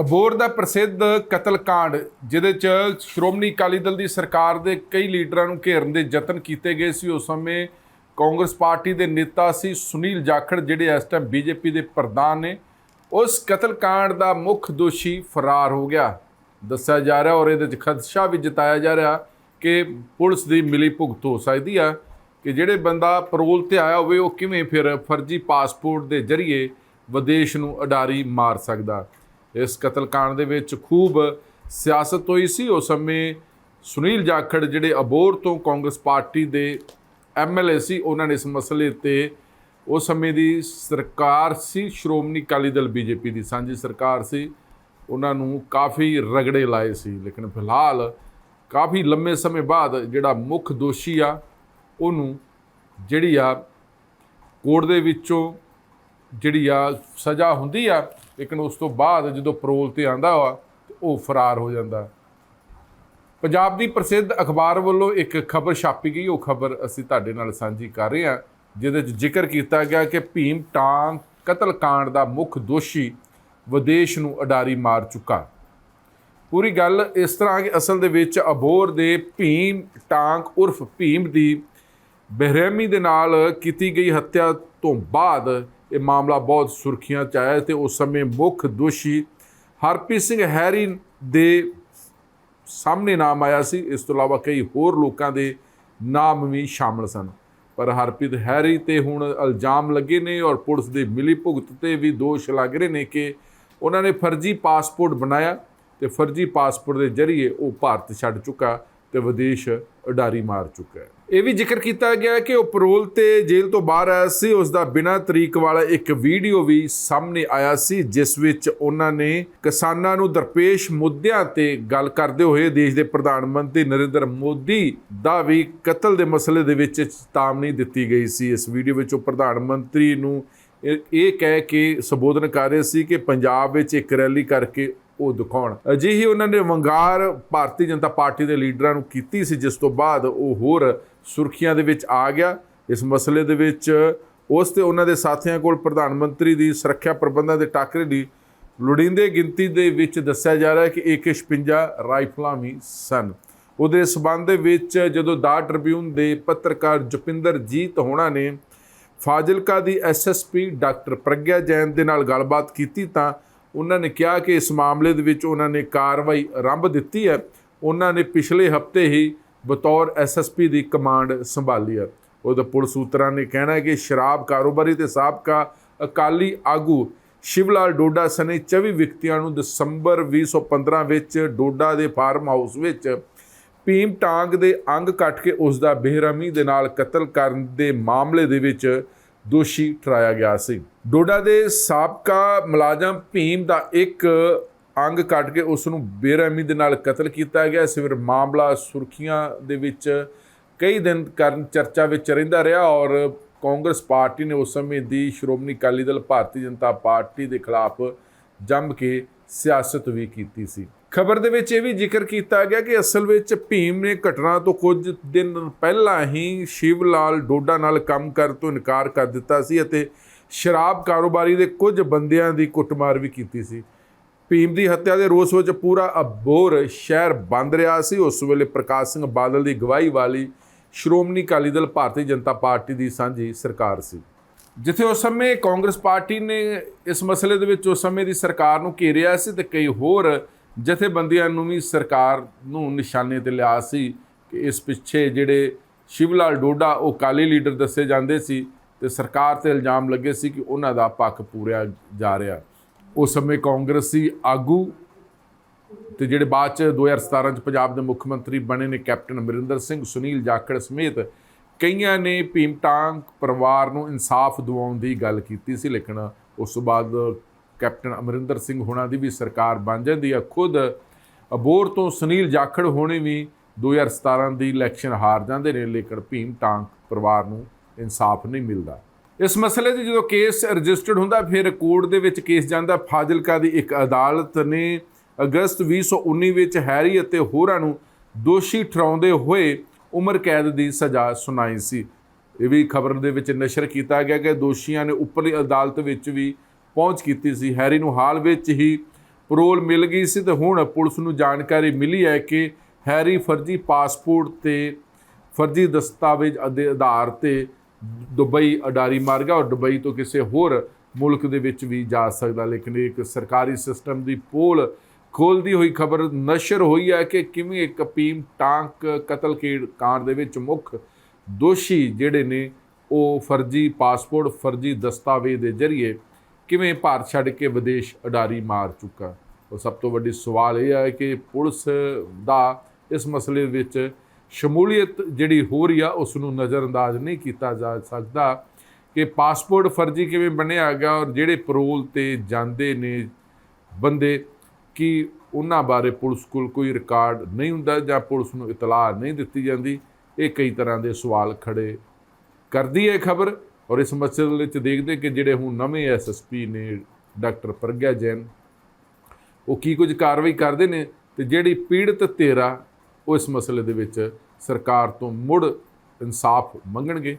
ਅਬੋਰ ਦਾ ਪ੍ਰਸਿੱਧ ਕਤਲकांड ਜਿਹਦੇ ਚ ਸ਼੍ਰੋਮਣੀ ਅਕਾਲੀ ਦਲ ਦੀ ਸਰਕਾਰ ਦੇ ਕਈ ਲੀਡਰਾਂ ਨੂੰ ਘੇਰਨ ਦੇ ਯਤਨ ਕੀਤੇ ਗਏ ਸੀ। ਉਸ ਸਮੇਂ ਕਾਂਗਰਸ ਪਾਰਟੀ ਦੇ ਨੇਤਾ ਸੀ ਸੁਨੀਲ ਜਾਖੜ, ਜਿਹੜੇ ਇਸ ਟਾਈਮ ਬੀਜੇਪੀ ਦੇ ਪ੍ਰਧਾਨ ਨੇ। ਉਸ ਕਤਲकांड ਦਾ ਮੁੱਖ ਦੋਸ਼ੀ ਫਰਾਰ ਹੋ ਗਿਆ। ਦੱਸਿਆ ਜਾ ਰਿਹਾ ਔਰ ਇਹਦੇ ਚ ਖਦਸ਼ਾ ਵੀ ਜਤਾਇਆ ਜਾ ਰਿਹਾ ਕਿ ਪੁਲਿਸ ਦੀ ਮਿਲੀ ਭੁਗਤ ਹੋ ਸਕਦੀ ਆ ਕਿ ਜਿਹੜੇ ਬੰਦਾ ਪਰੋਲ ਤੇ ਆਇਆ ਹੋਵੇ, ਉਹ ਕਿਵੇਂ ਫਿਰ ਫਰਜ਼ੀ ਪਾਸਪੋਰਟ ਦੇ ਜ਼ਰੀਏ ਵਿਦੇਸ਼ ਨੂੰ ਅਡਾਰੀ ਮਾਰ ਸਕਦਾ। ਇਸ ਕਤਲकांड ਦੇ ਵਿੱਚ ਖੂਬ ਸਿਆਸਤ ਹੋਈ ਸੀ। ਉਸ ਸਮੇਂ ਸੁਨੀਲ ਜਾਖੜ ਜਿਹੜੇ ਅਬੋਰ ਤੋਂ ਕਾਂਗਰਸ ਪਾਰਟੀ ਦੇ ਐਮਐਲਏ ਸੀ, ਉਹਨਾਂ ਨੇ ਇਸ ਮਸਲੇ ਤੇ ਉਸ ਸਮੇਂ ਦੀ ਸਰਕਾਰ ਸੀ। ਸ਼੍ਰੋਮਣੀ ਅਕਾਲੀ ਦਲ ਬੀਜੇਪੀ ਦੀ ਸਾਂਝੀ ਸਰਕਾਰ ਸੀ। ਉਹਨਾਂ ਨੂੰ ਕਾਫੀ ਰਗੜੇ ਲਾਏ ਸੀ। ਲੇਕਿਨ ਫਿਲਹਾਲ ਕਾਫੀ ਲੰਮੇ ਸਮੇਂ ਬਾਅਦ ਜਿਹੜਾ ਮੁੱਖ ਦੋਸ਼ੀ ਆ, ਉਹਨੂੰ ਜਿਹੜੀ ਆ ਕੋਰਟ ਦੇ ਵਿੱਚੋਂ ਜਿਹੜੀ ਆ ਸਜ਼ਾ ਹੁੰਦੀ ਆ, ਲੇਕਿਨ ਉਸ ਤੋਂ ਬਾਅਦ ਜਦੋਂ ਪਰੋਲ ਤੇ ਆਂਦਾ ਵਾ ਉਹ ਫਰਾਰ ਹੋ ਜਾਂਦਾ। ਪੰਜਾਬ ਦੀ ਪ੍ਰਸਿੱਧ ਅਖਬਾਰ ਵੱਲੋਂ ਇੱਕ ਖਬਰ ਛਾਪੀ ਗਈ, ਉਹ ਖਬਰ ਅਸੀਂ ਤੁਹਾਡੇ ਨਾਲ ਸਾਂਝੀ ਕਰ ਰਹੇ ਹਾਂ, ਜਿਹਦੇ ਵਿੱਚ ਜ਼ਿਕਰ ਕੀਤਾ ਗਿਆ ਕਿ ਭੀਮ ਟਾਂਗ ਕਤਲकांड ਦਾ ਮੁੱਖ ਦੋਸ਼ੀ ਵਿਦੇਸ਼ ਨੂੰ ਅਡਾਰੀ ਮਾਰ ਚੁੱਕਾ। ਪੂਰੀ ਗੱਲ ਇਸ ਤਰ੍ਹਾਂ ਕਿ ਅਸਲ ਦੇ ਵਿੱਚ ਅਬੋਰ ਦੇ ਭੀਮ ਟਾਂਗ ਉਰਫ ਭੀਮ ਦੀ ਬੇਰਹਿਮੀ ਦੇ ਨਾਲ ਕੀਤੀ ਗਈ ਹੱਤਿਆ ਤੋਂ ਬਾਅਦ ਇਹ ਮਾਮਲਾ ਬਹੁਤ ਸੁਰਖੀਆਂ ਚ ਆਇਆ ਤੇ ਉਸ ਸਮੇਂ ਮੁੱਖ ਦੋਸ਼ੀ ਹਰਪ੍ਰੀਤ ਸਿੰਘ ਹੈਰੀ ਦੇ ਸਾਹਮਣੇ ਨਾਮ ਆਇਆ ਸੀ। ਇਸ ਤੋਂ ਇਲਾਵਾ ਕਈ ਹੋਰ ਲੋਕਾਂ ਦੇ ਨਾਮ ਵੀ ਸ਼ਾਮਲ ਸਨ। ਪਰ ਹਰਪ੍ਰੀਤ ਹੈਰੀ ਤੇ ਹੁਣ ਇਲਜ਼ਾਮ ਲੱਗੇ ਨੇ ਔਰ ਪੁਲਿਸ ਦੇ ਮਿਲੀ ਭੁਗਤ ਤੇ ਵੀ ਦੋਸ਼ ਲੱਗ ਰਹੇ ਨੇ ਕਿ ਉਹਨਾਂ ਨੇ ਫਰਜ਼ੀ ਪਾਸਪੋਰਟ ਬਣਾਇਆ ਤੇ ਫਰਜ਼ੀ ਪਾਸਪੋਰਟ ਦੇ ਜ਼ਰੀਏ ਉਹ ਭਾਰਤ ਛੱਡ ਚੁੱਕਾ ਤੇ ਵਿਦੇਸ਼ ਉਡਾਰੀ ਮਾਰ ਚੁੱਕਾ ਹੈ। ਇਹ ਵੀ ਜ਼ਿਕਰ ਕੀਤਾ ਗਿਆ ਕਿ ਉਹ ਪਰੋਲ ਤੇ ਜੇਲ੍ਹ ਤੋਂ ਬਾਹਰ ਆਇਆ ਸੀ। ਉਸ ਦਾ ਬਿਨਾਂ ਤਰੀਕ ਵਾਲਾ ਇੱਕ ਵੀਡੀਓ ਵੀ ਸਾਹਮਣੇ ਆਇਆ ਸੀ, ਜਿਸ ਵਿੱਚ ਉਹਨਾਂ ਨੇ ਕਿਸਾਨਾਂ ਨੂੰ ਦਰਪੇਸ਼ ਮੁੱਦਿਆਂ ਤੇ ਗੱਲ ਕਰਦੇ ਹੋਏ ਦੇਸ਼ ਦੇ ਪ੍ਰਧਾਨ ਮੰਤਰੀ ਨਰਿੰਦਰ ਮੋਦੀ ਦਾ ਵੀ ਕਤਲ ਦੇ ਮਸਲੇ ਦੇ ਵਿੱਚ ਚੇਤਾਵਨੀ ਦਿੱਤੀ ਗਈ ਸੀ। ਇਸ ਵੀਡੀਓ ਵਿੱਚ ਉਹ ਪ੍ਰਧਾਨ ਮੰਤਰੀ ਨੂੰ ਇਹ ਇਹ ਕਹਿ ਕੇ ਸੰਬੋਧਨ ਕਰ ਰਹੇ ਸੀ ਕਿ ਪੰਜਾਬ ਵਿੱਚ ਇੱਕ ਰੈਲੀ ਕਰਕੇ ਉਹ ਦਿਖਾਉਣ। ਅਜਿਹੀ ਉਹਨਾਂ ਨੇ ਵੰਗਾਰ ਭਾਰਤੀ ਜਨਤਾ ਪਾਰਟੀ ਦੇ ਲੀਡਰਾਂ ਨੂੰ ਕੀਤੀ ਸੀ, ਜਿਸ ਤੋਂ ਬਾਅਦ ਉਹ ਹੋਰ ਸੁਰਖੀਆਂ ਦੇ ਵਿੱਚ ਆ ਗਿਆ। ਇਸ ਮਸਲੇ ਦੇ ਵਿੱਚ ਉਸ ਤੇ ਉਹਨਾਂ ਦੇ ਸਾਥੀਆਂ ਕੋਲ ਪ੍ਰਧਾਨ ਮੰਤਰੀ ਦੀ ਸੁਰੱਖਿਆ ਪ੍ਰਬੰਧਾਂ ਦੇ ਟਾਕਰੇ ਦੀ ਲੋੜੀਂਦੇ ਗਿਣਤੀ ਦੇ ਵਿੱਚ ਦੱਸਿਆ ਜਾ ਰਿਹਾ ਹੈ ਕਿ AK56 ਰਾਈਫਲਾਂ ਵੀ ਸਨ। ਉਹਦੇ ਸਬੰਧ ਦੇ ਵਿੱਚ ਜਦੋਂ ਦਾ ਟ੍ਰਿਬਿਊਨ ਦੇ ਪੱਤਰਕਾਰ ਜਪਿੰਦਰ ਜੀਤ ਹੋਣਾ ਨੇ ਫਾਜ਼ਿਲਕਾ ਦੀ ਐਸਐਸਪੀ ਡਾਕਟਰ ਪ੍ਰਗਿਆ ਜੈਨ ਦੇ ਨਾਲ ਗੱਲਬਾਤ ਕੀਤੀ ਤਾਂ ਉਹਨਾਂ ਨੇ ਕਿਹਾ ਕਿ ਇਸ ਮਾਮਲੇ ਦੇ ਵਿੱਚ ਉਹਨਾਂ ਨੇ ਕਾਰਵਾਈ ਆਰੰਭ ਦਿੱਤੀ ਹੈ। ਉਹਨਾਂ ਨੇ ਪਿਛਲੇ ਹਫ਼ਤੇ ਹੀ ਬਤੌਰ ਐਸਐਸਪੀ ਦੀ ਕਮਾਂਡ ਸੰਭਾਲੀ ਹੈ। ਉਹਦੇ ਪੁਲਿਸ ਸੂਤਰਾਂ ਨੇ ਕਹਿਣਾ ਕਿ ਸ਼ਰਾਬ ਕਾਰੋਬਾਰੀ ਤੇ ਸਾਬਕਾ ਅਕਾਲੀ ਆਗੂ ਸ਼ਿਵਲਾਲ ਡੋਡਾ ਸਨੇ 24 ਵਿਅਕਤੀਆਂ ਨੂੰ ਦਸੰਬਰ 2015 ਵਿੱਚ ਡੋਡਾ ਦੇ ਫਾਰਮ ਹਾਊਸ ਵਿੱਚ ਭੀਮ ਟਾਂਗ ਦੇ ਅੰਗ ਕੱਟ ਕੇ ਉਸ ਦਾ ਬੇਰਹਿਮੀ ਦੇ ਨਾਲ ਕਤਲ ਕਰਨ ਦੇ ਮਾਮਲੇ ਦੇ ਵਿੱਚ ਦੋਸ਼ੀ ਠਹਿਰਾਇਆ ਗਿਆ ਸੀ। ਡੋਡਾ ਦੇ ਸਾਬਕਾ ਮੁਲਾਜ਼ਮ ਭੀਮ ਦਾ ਇੱਕ ਅੰਗ ਕੱਟ ਕੇ ਉਸ ਨੂੰ ਬੇਰਹਿਮੀ ਦੇ ਨਾਲ ਕਤਲ ਕੀਤਾ ਗਿਆ। ਸੀ ਫਿਰ ਮਾਮਲਾ ਸੁਰਖੀਆਂ ਦੇ ਵਿੱਚ ਕਈ ਦਿਨ ਕਰਨ ਚਰਚਾ ਵਿੱਚ ਰਹਿੰਦਾ ਰਿਹਾ ਔਰ ਕਾਂਗਰਸ ਪਾਰਟੀ ਨੇ ਉਸ ਸਮੇਂ ਦੀ ਸ਼੍ਰੋਮਣੀ ਅਕਾਲੀ ਦਲ ਭਾਰਤੀ ਜਨਤਾ ਪਾਰਟੀ ਦੇ ਖਿਲਾਫ ਜੰਮ ਕੇ ਸਿਆਸਤ ਵੀ ਕੀਤੀ ਸੀ। ਖਬਰ ਦੇ ਵਿੱਚ ਇਹ ਵੀ ਜ਼ਿਕਰ ਕੀਤਾ ਗਿਆ ਕਿ ਅਸਲ ਵਿੱਚ ਭੀਮ ਨੇ ਘਟਨਾ ਤੋਂ ਕੁਝ ਦਿਨ ਪਹਿਲਾਂ ਹੀ ਸ਼ਿਵ ਲਾਲ ਡੋਡਾ ਨਾਲ ਕੰਮ ਕਰਨ ਤੋਂ ਇਨਕਾਰ ਕਰ ਦਿੱਤਾ ਸੀ ਅਤੇ ਸ਼ਰਾਬ ਕਾਰੋਬਾਰੀ ਦੇ ਕੁਝ ਬੰਦਿਆਂ ਦੀ ਕੁੱਟਮਾਰ ਵੀ ਕੀਤੀ ਸੀ। ਭੀਮ ਦੀ ਹੱਤਿਆ ਦੇ ਰੋਸ ਵਿੱਚ ਪੂਰਾ ਅਬੋਰ ਸ਼ਹਿਰ ਬੰਦ ਰਿਹਾ ਸੀ। ਉਸ ਵੇਲੇ ਪ੍ਰਕਾਸ਼ ਸਿੰਘ ਬਾਦਲ ਦੀ ਗਵਾਹੀ ਵਾਲੀ ਸ਼੍ਰੋਮਣੀ ਅਕਾਲੀ ਦਲ ਭਾਰਤੀ ਜਨਤਾ ਪਾਰਟੀ ਦੀ ਸਾਂਝੀ ਸਰਕਾਰ ਸੀ। ਜਿੱਥੇ ਉਸ ਸਮੇਂ ਕਾਂਗਰਸ ਪਾਰਟੀ ਨੇ ਇਸ ਮਸਲੇ ਦੇ ਵਿੱਚ ਉਸ ਸਮੇਂ ਦੀ ਸਰਕਾਰ ਨੂੰ ਘੇਰਿਆ ਸੀ ਤੇ ਕਈ ਹੋਰ ਜਥੇਬੰਦੀਆਂ ਨੂੰ ਵੀ ਸਰਕਾਰ ਨੂੰ ਨਿਸ਼ਾਨੇ ਤੇ ਲਿਆ ਸੀ ਕਿ ਇਸ ਪਿੱਛੇ ਜਿਹੜੇ ਸ਼ਿਵਲਾਲ ਡੋਡਾ, ਉਹ ਕਾਲੀ ਲੀਡਰ ਦੱਸੇ ਜਾਂਦੇ ਸੀ ਤੇ ਸਰਕਾਰ ਤੇ ਇਲਜ਼ਾਮ ਲੱਗੇ ਸੀ ਕਿ ਉਹਨਾਂ ਦਾ ਪੱਖ ਪੂਰਿਆ ਜਾ ਰਿਹਾ। ਉਸ ਸਮੇਂ ਕਾਂਗਰਸੀ ਆਗੂ ਤੇ ਜਿਹੜੇ ਬਾਅਦ ਚ 2017 ਚ ਪੰਜਾਬ ਦੇ ਮੁੱਖ ਮੰਤਰੀ ਬਣੇ ਨੇ ਕੈਪਟਨ ਅਮਰਿੰਦਰ ਸਿੰਘ, ਸੁਨੀਲ ਜਾਖੜ ਸਮੇਤ ਕਈਆਂ ਨੇ ਭੀਮਟਾਂਗ ਪਰਿਵਾਰ ਨੂੰ ਇਨਸਾਫ ਦਿਵਾਉਣ ਦੀ ਗੱਲ ਕੀਤੀ ਸੀ, ਲੇਕਿਨ ਉਸ ਤੋਂ ਬਾਅਦ ਕੈਪਟਨ ਅਮਰਿੰਦਰ ਸਿੰਘ ਹੋਣਾ ਦੀ ਵੀ ਸਰਕਾਰ ਬਣ ਜਾਂਦੀ ਹੈ ਖੁਦ ਅਬੋਰ ਤੋਂ ਸੁਨੀਲ ਜਾਖੜ ਹੋਣੇ ਵੀ 2017 ਦੀ ਇਲੈਕਸ਼ਨ ਹਾਰ ਜਾਂਦੇ ਨੇ, ਲੇਕਿਨ ਭੀਮ ਭੀਮਟਾਂਗ ਪਰਿਵਾਰ ਨੂੰ ਇਨਸਾਫ ਨਹੀਂ ਮਿਲਦਾ। ਇਸ ਮਸਲੇ ਤੇ ਜਦੋਂ ਕੇਸ ਰਜਿਸਟਰਡ ਹੁੰਦਾ, ਫਿਰ ਕੋਰਟ ਦੇ ਵਿੱਚ ਕੇਸ ਜਾਂਦਾ। ਫਾਜ਼ਿਲਕਾ ਦੀ ਇੱਕ ਅਦਾਲਤ ਨੇ ਅਗਸਤ 2019 ਵਿੱਚ ਹੈਰੀ ਅਤੇ ਹੋਰਾਂ ਨੂੰ ਦੋਸ਼ੀ ਠਹਿਰਾਉਂਦੇ ਹੋਏ ਉਮਰ ਕੈਦ ਦੀ ਸਜ਼ਾ ਸੁਣਾਈ ਸੀ। ਇਹ ਵੀ ਖਬਰ ਦੇ ਵਿੱਚ ਨਸ਼ਰ ਕੀਤਾ ਗਿਆ ਕਿ ਦੋਸ਼ੀਆਂ ਨੇ ਉੱਪਰਲੀ ਅਦਾਲਤ ਵਿੱਚ ਵੀ ਪਹੁੰਚ ਕੀਤੀ ਸੀ। ਹੈਰੀ ਨੂੰ ਹਾਲ ਵਿੱਚ ਹੀ ਪਰੋਲ ਮਿਲ ਗਈ ਸੀ ਤੇ ਹੁਣ ਪੁਲਿਸ ਨੂੰ ਜਾਣਕਾਰੀ ਮਿਲੀ ਹੈ ਕਿ ਹੈਰੀ ਫਰਜ਼ੀ ਪਾਸਪੋਰਟ ਤੇ ਫਰਜ਼ੀ ਦਸਤਾਵੇਜ਼ ਦੇ ਆਧਾਰ ਤੇ ਦੁਬਈ ਅਡਾਰੀ ਮਾਰ ਗਿਆ ਔਰ ਦੁਬਈ ਤੋਂ ਕਿਸੇ ਹੋਰ ਮੁਲਕ ਦੇ ਵਿੱਚ ਵੀ ਜਾ ਸਕਦਾ ਲੇਕਿਨ ਇੱਕ ਸਰਕਾਰੀ ਸਿਸਟਮ ਦੀ ਪੋਲ ਖੋਲਦੀ ਹੋਈ ਖਬਰ ਨਸ਼ਰ ਹੋਈ ਹੈ ਕਿ ਕਿਵੇਂ ਇੱਕ ਅਪੀਮ ਟਾਂਕ ਕਤਲ ਕੀੜ ਕਾਂਡ ਦੇ ਵਿੱਚ ਮੁੱਖ ਦੋਸ਼ੀ ਜਿਹੜੇ ਨੇ ਉਹ ਫਰਜ਼ੀ ਪਾਸਪੋਰਟ, ਫਰਜ਼ੀ ਦਸਤਾਵੇਜ਼ ਦੇ ਜ਼ਰੀਏ ਕਿਵੇਂ ਭਾਰਤ ਛੱਡ ਕੇ ਵਿਦੇਸ਼ ਅਡਾਰੀ ਮਾਰ ਚੁੱਕਾ? ਉਹ ਸਭ ਤੋਂ ਵੱਡੀ ਸਵਾਲ ਇਹ ਹੈ ਕਿ ਪੁਲਿਸ ਦਾ ਇਸ ਮਸਲੇ ਵਿੱਚ ਸ਼ਮੂਲੀਅਤ ਜਿਹੜੀ ਹੋ ਰਹੀ ਆ, ਉਸ ਨੂੰ ਨਜ਼ਰਅੰਦਾਜ਼ ਨਹੀਂ ਕੀਤਾ ਜਾ ਸਕਦਾ ਕਿ ਪਾਸਪੋਰਟ ਫਰਜ਼ੀ ਕਿਵੇਂ ਬਣਿਆ ਗਿਆ ਔਰ ਜਿਹੜੇ ਪਰੋਲ ਤੇ ਜਾਂਦੇ ਨੇ ਬੰਦੇ, ਕਿ ਉਹਨਾਂ ਬਾਰੇ ਪੁਲਿਸ ਕੋਲ ਕੋਈ ਰਿਕਾਰਡ ਨਹੀਂ ਹੁੰਦਾ ਜਾਂ ਪੁਲਿਸ ਨੂੰ ਇਤਲਾਹ ਨਹੀਂ ਦਿੱਤੀ ਜਾਂਦੀ? ਇਹ ਕਈ ਤਰ੍ਹਾਂ ਦੇ ਸਵਾਲ ਖੜੇ ਕਰਦੀ ਹੈ ਖਬਰ। ਔਰ ਇਸ ਮਸਲੇ ਵਿੱਚ ਦੇਖਦੇ ਕਿ ਜਿਹੜੇ ਹੁਣ ਨਵੇਂ ਐਸਐਸਪੀ ਨੇ ਡਾਕਟਰ ਪ੍ਰਗਿਆ ਜੈਨ, ਉਹ ਕੀ ਕੁਝ ਕਾਰਵਾਈ ਕਰਦੇ ਨੇ ਤੇ ਜਿਹੜੀ ਪੀੜਤ ਤੇਰਾ ਉਹ ਇਸ ਮਸਲੇ ਦੇ ਵਿੱਚ ਸਰਕਾਰ ਤੋਂ ਮੁੜ ਇਨਸਾਫ ਮੰਗਣਗੇ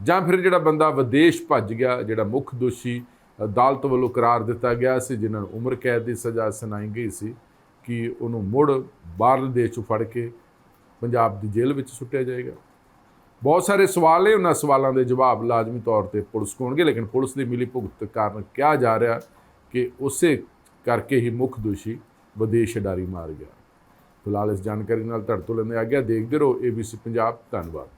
ਜਾਂ ਫਿਰ ਜਿਹੜਾ ਬੰਦਾ ਵਿਦੇਸ਼ ਭੱਜ ਗਿਆ, ਜਿਹੜਾ ਮੁੱਖ ਦੋਸ਼ੀ ਅਦਾਲਤ ਵੱਲੋਂ ਕਰਾਰ ਦਿੱਤਾ ਗਿਆ ਸੀ, ਜਿਨ੍ਹਾਂ ਨੂੰ ਉਮਰ ਕੈਦ ਦੀ ਸਜ਼ਾ ਸੁਣਾਈ ਗਈ ਸੀ ਕਿ ਉਹਨੂੰ ਮੁੜ ਬਾਹਰਲੇ ਦੇਸ਼ 'ਚੋਂ ਫੜ ਕੇ ਪੰਜਾਬ ਦੀ ਜੇਲ੍ਹ ਵਿੱਚ ਸੁੱਟਿਆ ਜਾਏਗਾ। ਬਹੁਤ ਸਾਰੇ ਸਵਾਲ ਨੇ, ਉਹਨਾਂ ਸਵਾਲਾਂ ਦੇ ਜਵਾਬ ਲਾਜ਼ਮੀ ਤੌਰ ਤੇ ਪੁਲਿਸ ਕੋਲ ਹੋਣਗੇ, ਲੇਕਿਨ ਪੁਲਿਸ ਦੀ ਮਿਲੀ ਭੁਗਤ ਕਾਰਨ ਕਿਹਾ ਜਾ ਰਿਹਾ ਕਿ ਉਸੇ ਕਰਕੇ ਹੀ ਮੁੱਖ ਦੋਸ਼ੀ ਵਿਦੇਸ਼ ਡਾਰੀ ਮਾਰ ਗਿਆ। ਫਿਲਹਾਲ ਇਸ ਜਾਣਕਾਰੀ ਨਾਲ ਤੁਹਾਡੇ ਤੋਂ ਲੈਂਦੇ ਆ ਗਿਆ ਦੇਖਦੇ ਰਹੋ ABC ਪੰਜਾਬ ਧੰਨਵਾਦ।